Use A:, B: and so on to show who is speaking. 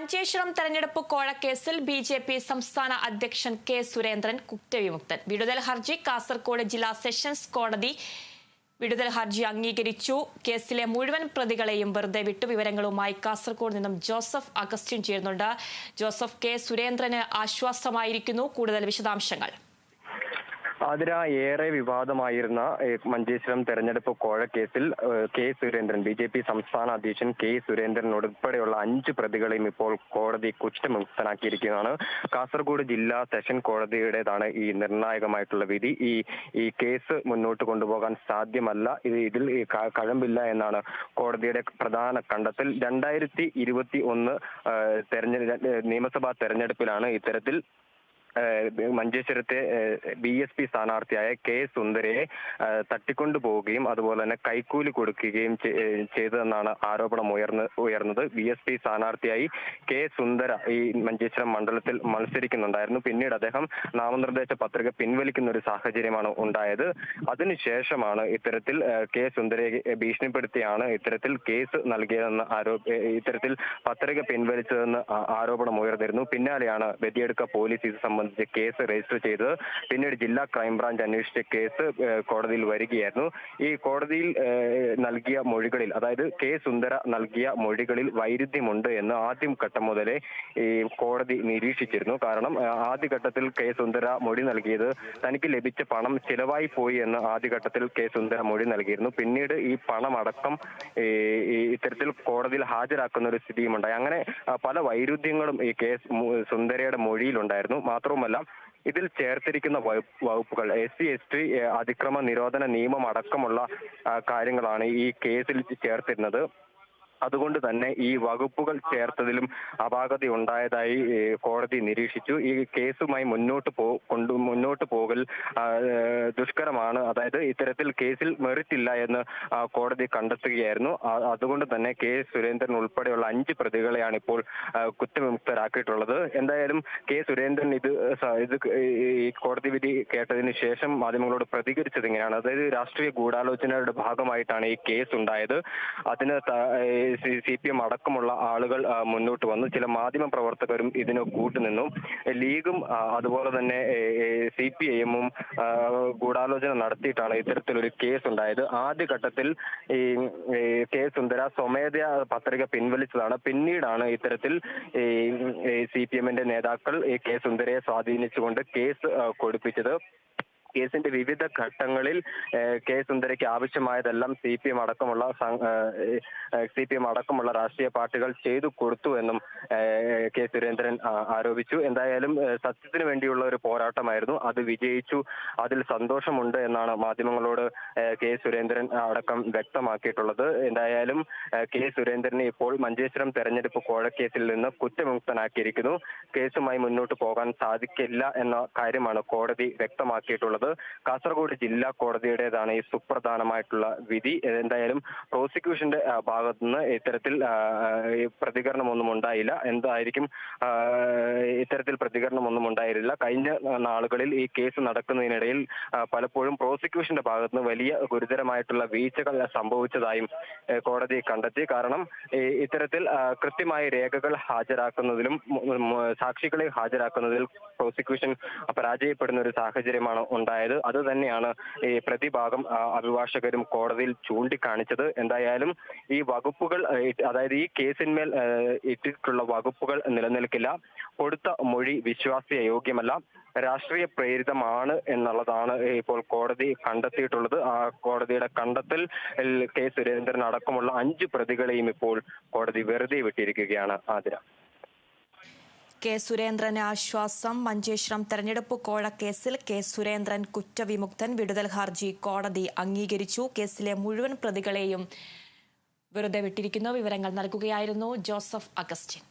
A: മഞ്ചേശ്വരം തെരഞ്ഞെടുപ്പ് കോഴക്കേസിൽ B J P സംസ്ഥാന അധ്യക്ഷൻ കെ സുരേന്ദ്രൻ കുറ്റവിമുക്തൻ. വിടുതൽ ഹർജി കാസർകോട് ജില്ലാ സെഷൻസ് കോടതി വിടുതൽ ഹർജി അംഗീകരിച്ചു. കേസിലെ മുഴുവൻ പ്രതികളെയും വെറുതെ വിട്ടു. വിവരങ്ങളുമായി കാസർകോട് നിന്നും ജോസഫ് അഗസ്റ്റിൻ ചേരുന്നുണ്ട്. ജോസഫ് കെ സുരേന്ദ്രന് ആശ്വാസമായിരിക്കുന്നു. കൂടുതൽ വിശദാംശങ്ങൾ.
B: ആതിര ഏറെ വിവാദമായിരുന്ന മഞ്ചേശ്വരം തെരഞ്ഞെടുപ്പ് കോഴക്കേസിൽ കേസിൽ K Surendran B J P സംസ്ഥാന അധ്യക്ഷൻ കെ സുരേന്ദ്രൻ ഉൾപ്പെടെയുള്ള അഞ്ച് പ്രതികളെയും ഇപ്പോൾ കോടതി കുറ്റമുക്തനാക്കിയിരിക്കുന്നതാണ് കാസർഗോഡ് ജില്ലാ സെഷൻ കോടതിയുടേതാണ് ഈ നിർണായകമായിട്ടുള്ള വിധി. ഈ ഈ കേസ് മുന്നോട്ട് കൊണ്ടുപോകാൻ സാധ്യമല്ല. ഇത് ഇതിൽ കഴമ്പില്ല എന്നാണ് കോടതിയുടെ പ്രധാന കണ്ടെത്തൽ. രണ്ടായിരത്തി ഇരുപത്തി ഒന്ന് നിയമസഭാ തെരഞ്ഞെടുപ്പിലാണ് ഇത്തരത്തിൽ മഞ്ചേശ്വരത്തെ ബി എസ് പി സ്ഥാനാർത്ഥിയായ കെ സുന്ദരയെ തട്ടിക്കൊണ്ടു പോവുകയും അതുപോലെ തന്നെ കൈക്കൂലി കൊടുക്കുകയും ചെയ്തതെന്നാണ് ആരോപണം ഉയർന്ന് ഉയർന്നത്. ബി എസ് പി സ്ഥാനാർത്ഥിയായി കെ സുന്ദര ഈ മഞ്ചേശ്വരം മണ്ഡലത്തിൽ മത്സരിക്കുന്നുണ്ടായിരുന്നു. പിന്നീട് അദ്ദേഹം നാമനിർദ്ദേശ പത്രിക പിൻവലിക്കുന്ന ഒരു സാഹചര്യമാണ് ഉണ്ടായത്. അതിനുശേഷമാണ് ഇത്തരത്തിൽ കെ സുന്ദരയെ ഭീഷണിപ്പെടുത്തിയാണ് ഇത്തരത്തിൽ കേസ് നൽകിയതെന്ന് ആരോപ ഇത്തരത്തിൽ പത്രിക പിൻവലിച്ചതെന്ന് ആരോപണം ഉയർന്നിരുന്നു. പിന്നാലെയാണ് വെതിയെടുക്ക പോലീസ് ഇത് സംബന്ധിച്ച് കേസ് രജിസ്റ്റർ ചെയ്തത്. പിന്നീട് ജില്ലാ ക്രൈംബ്രാഞ്ച് അന്വേഷിച്ച കേസ് കോടതിയിൽ വരികയായിരുന്നു. ഈ കോടതിയിൽ നൽകിയ മൊഴികളിൽ അതായത് കെ സുന്ദര നൽകിയ മൊഴികളിൽ വൈരുദ്ധ്യമുണ്ട് എന്ന് ആദ്യം ഘട്ടം മുതലേ ഈ കോടതി നിരീക്ഷിച്ചിരുന്നു. കാരണം ആദ്യഘട്ടത്തിൽ കെ സുന്ദര മൊഴി നൽകിയത് തനിക്ക് ലഭിച്ച പണം ചിലവായി പോയി എന്ന് ആദ്യഘട്ടത്തിൽ കെ സുന്ദര മൊഴി നൽകിയിരുന്നു. പിന്നീട് ഈ പണം അടക്കം ഇത്തരത്തിൽ കോടതിയിൽ ഹാജരാക്കുന്ന ഒരു സ്ഥിതിയുമുണ്ടായി. അങ്ങനെ പല വൈരുദ്ധ്യങ്ങളും ഈ കെ സുന്ദരയുടെ മൊഴിയിലുണ്ടായിരുന്നു. മാത്രവുമല്ല ഇതിൽ ചേർത്തിരിക്കുന്ന വകുപ്പുകൾ എസ് സി എസ് ടി അതിക്രമ നിരോധന നിയമം അടക്കമുള്ള കാര്യങ്ങളാണ് ഈ കേസിൽ ചേർത്തിരുന്നത്. അതുകൊണ്ട് തന്നെ ഈ വകുപ്പുകൾ ചേർത്തതിലും അപാകത ഉണ്ടായതായി കോടതി നിരീക്ഷിച്ചു. ഈ കേസുമായി മുന്നോട്ട് പോ കൊണ്ടു മുന്നോട്ട് പോകൽ ദുഷ്കരമാണ്. അതായത് ഇത്തരത്തിൽ കേസിൽ മെറിറ്റില്ല എന്ന് കോടതി കണ്ടെത്തുകയായിരുന്നു. അതുകൊണ്ട് തന്നെ കെ സുരേന്ദ്രൻ ഉൾപ്പെടെയുള്ള അഞ്ച് പ്രതികളെയാണ് ഇപ്പോൾ കുറ്റവിമുക്തരാക്കിയിട്ടുള്ളത്. എന്തായാലും കെ സുരേന്ദ്രൻ ഇത് ഇത് ഈ കോടതി വിധി കേട്ടതിന് ശേഷം മാധ്യമങ്ങളോട് പ്രതികരിച്ചത് ഇങ്ങനെയാണ്. അതായത് രാഷ്ട്രീയ ഗൂഢാലോചനയുടെ ഭാഗമായിട്ടാണ് ഈ കേസ് ഉണ്ടായത് അതിന് സി പി എം അടക്കമുള്ള ആളുകൾ മുന്നോട്ട് വന്നു. ചില മാധ്യമ പ്രവർത്തകരും ഇതിന് കൂട്ടുനിന്നു. ലീഗും അതുപോലെ തന്നെ സി പി ഐ എമ്മും ഗൂഢാലോചന നടത്തിയിട്ടാണ് ഇത്തരത്തിലൊരു കേസ് ഉണ്ടായത് ആദ്യഘട്ടത്തിൽ ഈ കെ സുന്ദര സ്വമേധയാ പത്രിക പിൻവലിച്ചതാണ്. പിന്നീടാണ് ഇത്തരത്തിൽ സി പി എമ്മിന്റെ നേതാക്കൾ കെ സുന്ദരയെ സ്വാധീനിച്ചുകൊണ്ട് കേസ് കൊടുപ്പിച്ചത്. കേസിന്റെ വിവിധ ഘട്ടങ്ങളിൽ കെ സുന്ദരയ്ക്ക് ആവശ്യമായതെല്ലാം സി പി എം അടക്കമുള്ള സി പി എം അടക്കമുള്ള രാഷ്ട്രീയ പാർട്ടികൾ ചെയ്തു കൊടുത്തു എന്നും കെ സുരേന്ദ്രൻ ആരോപിച്ചു. എന്തായാലും സത്യത്തിന് വേണ്ടിയുള്ള ഒരു പോരാട്ടമായിരുന്നു. അത് വിജയിച്ചു. അതിൽ സന്തോഷമുണ്ട് എന്നാണ് മാധ്യമങ്ങളോട് കെ സുരേന്ദ്രൻ അടക്കം വ്യക്തമാക്കിയിട്ടുള്ളത്. എന്തായാലും കെ സുരേന്ദ്രനെ ഇപ്പോൾ മഞ്ചേശ്വരം തെരഞ്ഞെടുപ്പ് കോഴക്കേസിൽ നിന്ന് കുറ്റമുക്തനാക്കിയിരിക്കുന്നു കേസുമായി മുന്നോട്ട് പോകാൻ സാധിക്കില്ല എന്ന കാര്യമാണ് കോടതി വ്യക്തമാക്കിയിട്ടുള്ളത്. കാസർഗോഡ് ജില്ലാ കോടതിയുടേതാണ് ഈ സുപ്രധാനമായിട്ടുള്ള വിധി. എന്തായാലും പ്രോസിക്യൂഷന്റെ ഭാഗത്തുനിന്ന് ഇത്തരത്തിൽ പ്രതികരണമൊന്നും ഉണ്ടായില്ല. എന്തായിരിക്കും ഇത്തരത്തിൽ പ്രതികരണമൊന്നും ഉണ്ടായിരുന്നില്ല. കഴിഞ്ഞ നാളുകളിൽ ഈ കേസ് നടക്കുന്നതിനിടയിൽ പലപ്പോഴും പ്രോസിക്യൂഷന്റെ ഭാഗത്തുനിന്ന് വലിയ ഗുരുതരമായിട്ടുള്ള വീഴ്ചകൾ സംഭവിച്ചതായും കോടതി കണ്ടെത്തി. കാരണം ഇത്തരത്തിൽ കൃത്യമായ രേഖകൾ ഹാജരാക്കുന്നതിലും സാക്ഷികളെ ഹാജരാക്കുന്നതിൽ പ്രോസിക്യൂഷൻ പരാജയപ്പെടുന്ന ഒരു സാഹചര്യമാണ് ഉണ്ടായത്. അത് തന്നെയാണ് ഈ പ്രതിഭാഗം അഭിഭാഷകരും കോടതിയിൽ ചൂണ്ടിക്കാണിച്ചത്. എന്തായാലും ഈ വകുപ്പുകൾ അതായത് ഈ കേസിന്മേൽ ഇട്ടിട്ടുള്ള വകുപ്പുകൾ നിലനിൽക്കില്ല. കൊടുത്ത മൊഴി വിശ്വാസ്യ യോഗ്യമല്ല രാഷ്ട്രീയ പ്രേരിതമാണ് എന്നുള്ളതാണ് ഇപ്പോൾ കോടതി കണ്ടെത്തിയിട്ടുള്ളത്. ആ കോടതിയുടെ കണ്ടെത്തൽ കെ സുരേന്ദ്രൻ അടക്കമുള്ള അഞ്ച് പ്രതികളെയും ഇപ്പോൾ കോടതി വെറുതെ വിട്ടിരിക്കുകയാണ്. ആതിര.
A: കെ സുരേന്ദ്രന് ആശ്വാസം. മഞ്ചേശ്വരം തെരഞ്ഞെടുപ്പ് കോഴക്കേസിൽ കെ സുരേന്ദ്രൻ കുറ്റവിമുക്തൻ. വിടുതൽ ഹർജി കോടതി അംഗീകരിച്ചു. കേസിലെ മുഴുവൻ പ്രതികളെയും വെറുതെ വിട്ടിരിക്കുന്നു. വിവരങ്ങൾ നൽകുകയായിരുന്നു ജോസഫ് അഗസ്റ്റിൻ.